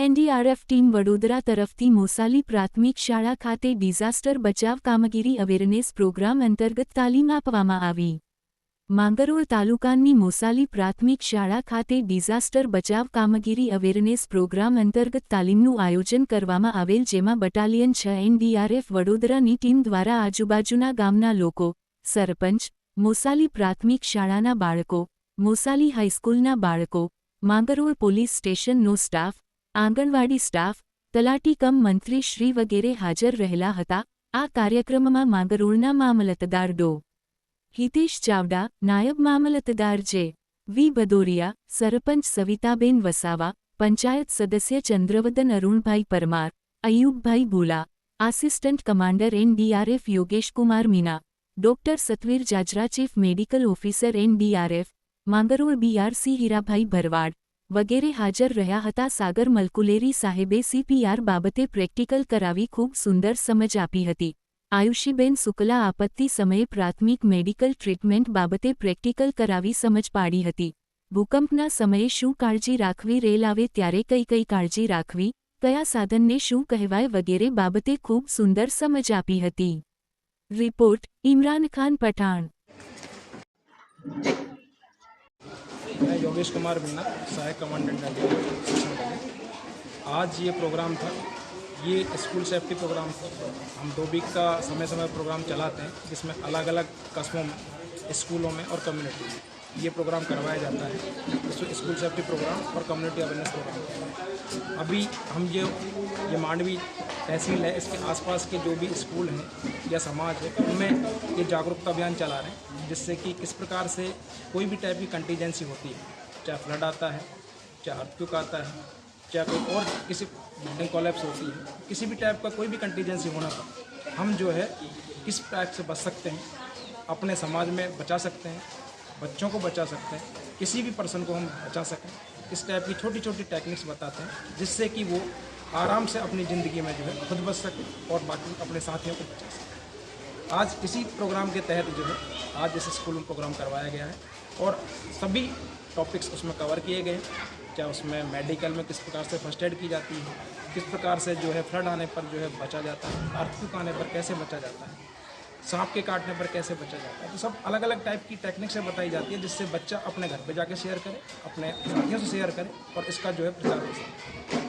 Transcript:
NDRF team Vadodara તરફથી મોસાલી પ્રાથમિક શાળા ખાતે ડિઝાસ્ટર બચાવ કામગીરી અવેરનેસ પ્રોગ્રામ અંતર્ગત તાલીમ આપવામાં આવી. માંગરોળ તાલુકાની મોસાલી પ્રાથમિક શાળા ખાતે ડિઝાસ્ટર બચાવ કામગીરી અવેરનેસ પ્રોગ્રામ અંતર્ગત તાલીમનું આયોજન કરવામાં આવેલ જેમાં બટાલિયન છ એનડીઆરએફ વડોદરાની ટીમ દ્વારા આજુબાજુના ગામના લોકો, સરપંચ, મોસાલી પ્રાથમિક શાળાના બાળકો, મોસાલી હાઈસ્કૂલના બાળકો, Mangrol police સ્ટેશનનો staff anganwadi staff, talati cum mantri Shri વગેરે હાજર રહેલા હતા. આ કાર્યક્રમમાં માંગરોળના મામલતદાર ડો. હિતેશ ચાવડા, નાયબ મામલતદાર જે. વી. ભદોરિયા, સરપંચ સવિતાબેન વસાવા, પંચાયત સદસ્ય Chandravadan Arunbhai Parmar, Ayubbhai Bhula, assistant commander NDRF Yogeshkumar Meena, doctor Satvir Jajra chief medical officer NDRF Mangrol BRC Hirabhai Bharwad વગેરે હાજર રહ્યા હતા. સાગર મલકુલેરી સાહેબે સીપીઆર બાબતે પ્રેક્ટિકલ કરાવી ખૂબ સુંદર સમજ આપી હતી. આયુષીબેન શુક્લા આપત્તિ સમયે પ્રાથમિક મેડિકલ ટ્રીટમેન્ટ બાબતે પ્રેક્ટિકલ કરાવી સમજ પાડી હતી. ભૂકંપના સમયે શું કાળજી રાખવી, રેલ આવે ત્યારે કઈ કઈ કાળજી રાખવી, કયા સાધનને શું કહેવાય વગેરે બાબતે ખૂબ સુંદર સમજ આપી હતી. રિપોર્ટ ઇમરાન ખાન પઠાણ. मैं योगेश कुमार मीना सहायक कमांडेंट आज ये प्रोग्राम था, ये स्कूल सेफ्टी प्रोग्राम था। हम दो वीक का समय समय प्रोग्राम चलाते हैं, जिसमें अलग अलग कस्बों में, स्कूलों में और कम्युनिटी में ये प्रोग्राम करवाया जाता है। इसमें स्कूल सेफ्टी प्रोग्राम और कम्युनिटी अवेयरनेस प्रोग्राम अभी हम ये ये मांडवी तहसील है, इसके आसपास के जो भी स्कूल हैं या समाज है, उनमें ये जागरूकता अभियान चला रहे हैं, जिससे कि किस प्रकार से कोई भी टाइप की कंटीजेंसी होती है, चाहे फ्लड आता है, चाहे अर्थक्यूक आता है, चाहे कोई और किसी बिल्डिंग कॉलेप्स होती है, किसी भी टाइप का कोई भी कंटीजेंसी होना था हम जो है किस टाइप से बच सकते हैं, अपने समाज में बचा सकते हैं, बच्चों को बचा सकते हैं, किसी भी पर्सन को हम बचा सकें। इस टाइप की छोटी छोटी टेक्निक्स बताते हैं, जिससे कि वो आराम से अपनी ज़िंदगी में जो है खुद बच सके और बाकी अपने साथियों को बचा सके आज इसी प्रोग्राम के तहत जो है, आज इस स्कूल में प्रोग्राम करवाया गया है और सभी टॉपिक्स उसमें कवर किए गए हैं। चाहे उसमें मेडिकल में किस प्रकार से फ़र्स्ट एड की जाती है, किस प्रकार से जो है फ्लड आने पर जो है बचा जाता है अर्थक्यूक आने पर कैसे बचा जाता है, सांप के काटने पर कैसे बचा जाता है तो सब अलग अलग टाइप की टेक्निक से बताई जाती है जिससे बच्चा अपने घर पे जाके शेयर करे, अपने साथियों से शेयर करे और इसका जो है प्रचार हो सके